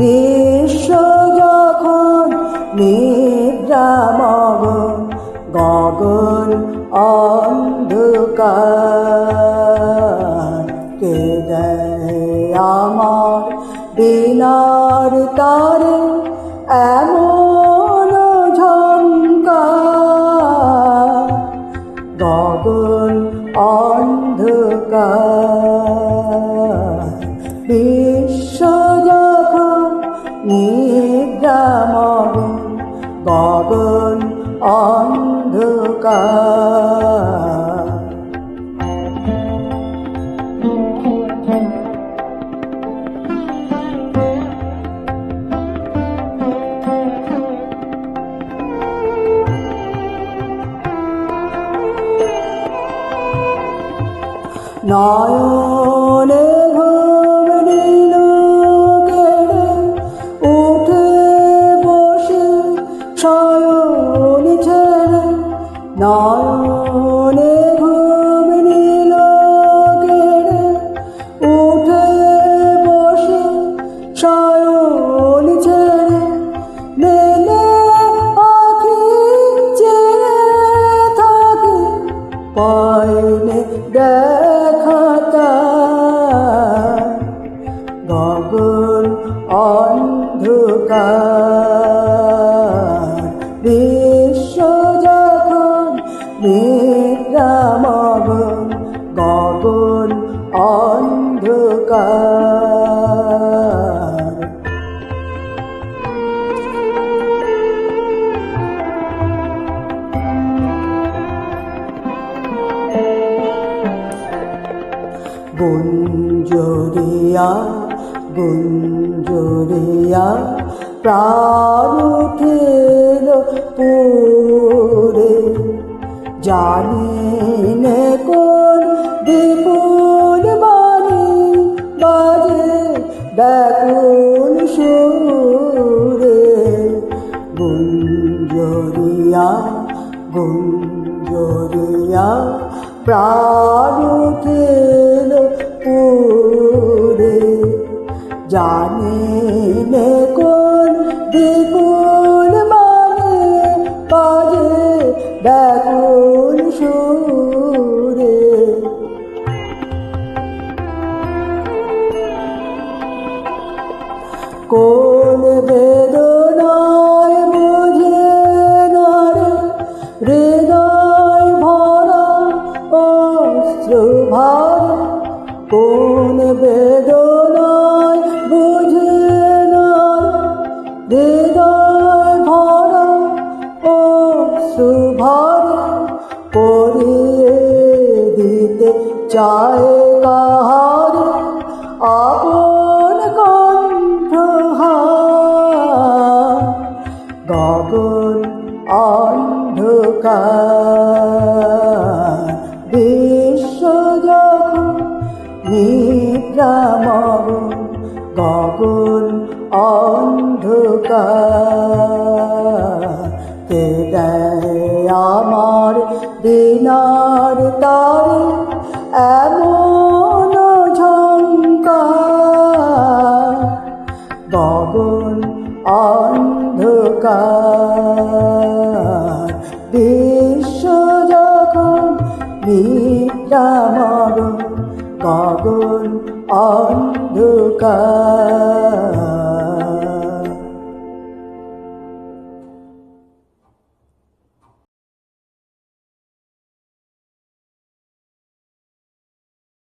বিশ্ব যখন নিদ্রামগ গগন অন্ধকার। কে আমার দিনার তারে এমন ঝঙ্কার গগন অন্ধকার। গগন অন্ধকার নয়নে ঘুম নয়নে ঘুম দিল কেড়ে উঠে বসে শয়ন ছেড়ে মেলে আখি চেয়ে থাকে, পাইনে দেখাতা গগন অন্ধকার। গগন অন্ধকার। গুঞ্জরিয়া গুঞ্জরিয়া প্রাণ পুরে। জানি ব্যাকুল সুরে গুঞ্জরিয়া গুঞ্জরিয়া প্রাণ উঠিল পুরে। জানি চায় কাহারে আপন কণ্ঠহার। গগন অন্ধকার। বিশ্ব যখন নিদ্রামগ গগন অন্ধকার। কে দেয় আমার দিনার তারে? এমন ঝঙ্কার গগন অন্ধকার। বিশ্ব যখন নিদ্রামগ গগন অন্ধকার।